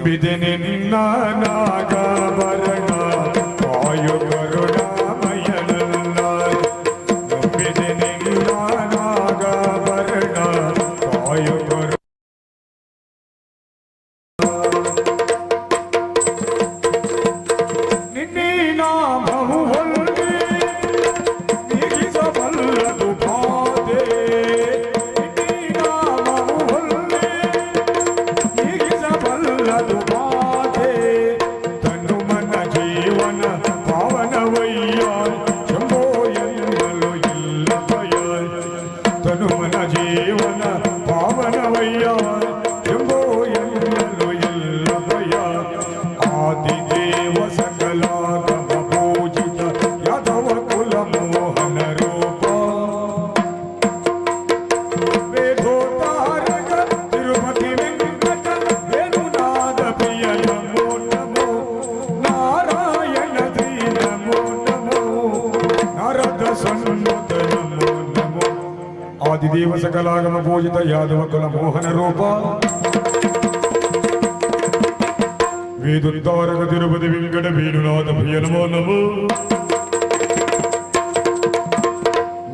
ನಂಬಿದೆ ನಿನ್ನ ನಾಗಾಭರಣ ವಾಯು ಕರುಣಾಮಯನಲ್ಲ తను మన జీవన పావనవయ్యా. ఎంబో ఎల్లలు ఎల్లవయ్య ఆది దేవ సకలాగమ పూజిత యదవ కుల మోహన రూప. వేదోతారక తిరుపతి వెంకట వేణునాద ప్రియ నమో నారాయణ శ్రీ నమో నరద సన్ను ఆదిదేవ సకలాగమ పూజిత యాదవ కుల మోహన రూప. వేదుద్ధారక తిరుపతి వెంకట వేణునాథ భయనమో నమో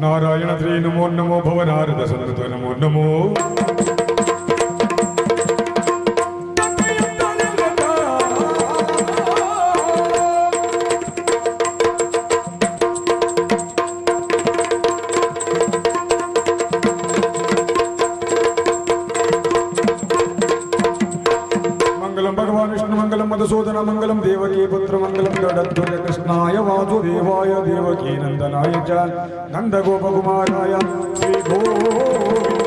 నారాయణ శ్రీ నమో నమో భవనారద సంతనమో నమో. மங்களம் பகவான் விஷ்ணு மங்களம் மதுசூதன மங்களம் தேவகி புத்திர மங்களம் கடத்துர கிருஷ்ணாய வாசுதேவாய தேவகி நந்தனாய நந்தகோபகுமாராய ஸ்ரீ கோவிந்த